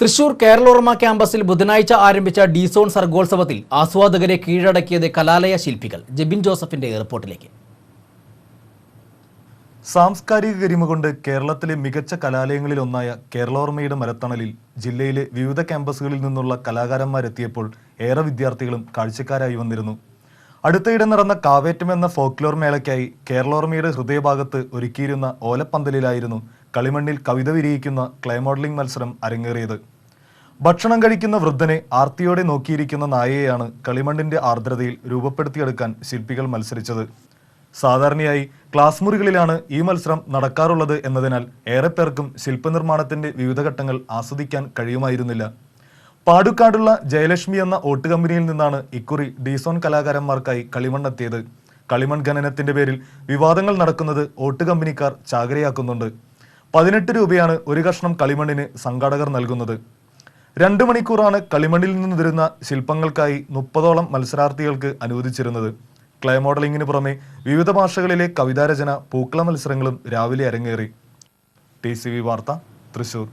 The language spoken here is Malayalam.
തൃശൂർ കേരളോർമ ക്യാമ്പസിൽ ബുധനാഴ്ച ആരംഭിച്ച ഡിസോൺ സർഗോത്സവത്തിൽ ആസ്വാദകരെ കീഴടക്കിയത് കലാലയ ശില്പികൾ. ജെബിൻ ജോസഫിന്റെ റിപ്പോർട്ടിലേക്ക്. സാംസ്കാരിക ഗരിമ കൊണ്ട് കേരളത്തിലെ മികച്ച കലാലയങ്ങളിലൊന്നായ കേരളോർമയുടെ മരത്തണലിൽ ജില്ലയിലെ വിവിധ ക്യാമ്പസുകളിൽ നിന്നുള്ള കലാകാരന്മാരെത്തിയപ്പോൾ ഏറെ വിദ്യാർത്ഥികളും കാഴ്ചക്കാരായി വന്നിരുന്നു. അടുത്തയിടെ നടന്ന കാവേറ്റം എന്ന ഫോക്ലോർ മേളയ്ക്കായി കേരളോർമ്മയുടെ ഹൃദയഭാഗത്ത് ഒരുക്കിയിരുന്ന ഓലപ്പന്തലിലായിരുന്നു കളിമണ്ണിൽ കവിത വിരിയിക്കുന്ന ക്ലേ മോഡലിംഗ് മത്സരം അരങ്ങേറിയത്. ഭക്ഷണം കഴിക്കുന്ന വൃദ്ധനെ ആർത്തിയോടെ നോക്കിയിരിക്കുന്ന നായയെയാണ് കളിമണ്ണിന്റെ ആർദ്രതയിൽ രൂപപ്പെടുത്തിയെടുക്കാൻ ശില്പികൾ മത്സരിച്ചത്. സാധാരണയായി ക്ലാസ് മുറികളിലാണ് ഈ മത്സരം നടക്കാറുള്ളത് എന്നതിനാൽ ഏറെ പേർക്കും ശില്പനിർമ്മാണത്തിന്റെ വിവിധ ഘട്ടങ്ങൾ ആസ്വദിക്കാൻ കഴിയുമായിരുന്നില്ല. പാടുക്കാടുള്ള ജയലക്ഷ്മി എന്ന ഓട്ട് കമ്പനിയിൽ നിന്നാണ് ഇക്കുറി ഡീസോൺ കലാകാരന്മാർക്കായി കളിമണ്ണെത്തിയത് കളിമൺ ഖനനത്തിന്റെ പേരിൽ വിവാദങ്ങൾ നടക്കുന്നത് ഓട്ട് കമ്പനിക്കാർ ചാകരയാക്കുന്നുണ്ട്. പതിനെട്ട് രൂപയാണ് ഒരു കഷ്ണം കളിമണ്ണിന് സംഘാടകർ നൽകുന്നത്. രണ്ട് മണിക്കൂറാണ് കളിമണ്ണിൽ നിന്ന് വരുന്ന ശില്പങ്ങൾക്കായി മുപ്പതോളം മത്സരാർത്ഥികൾക്ക് അനുവദിച്ചിരുന്നത്. ക്ലേ മോഡലിംഗിന് പുറമെ വിവിധ ഭാഷകളിലെ കവിതാരചന പൂക്കള മത്സരങ്ങളും രാവിലെ അരങ്ങേറി. ടി സി വി വാർത്ത തൃശൂർ.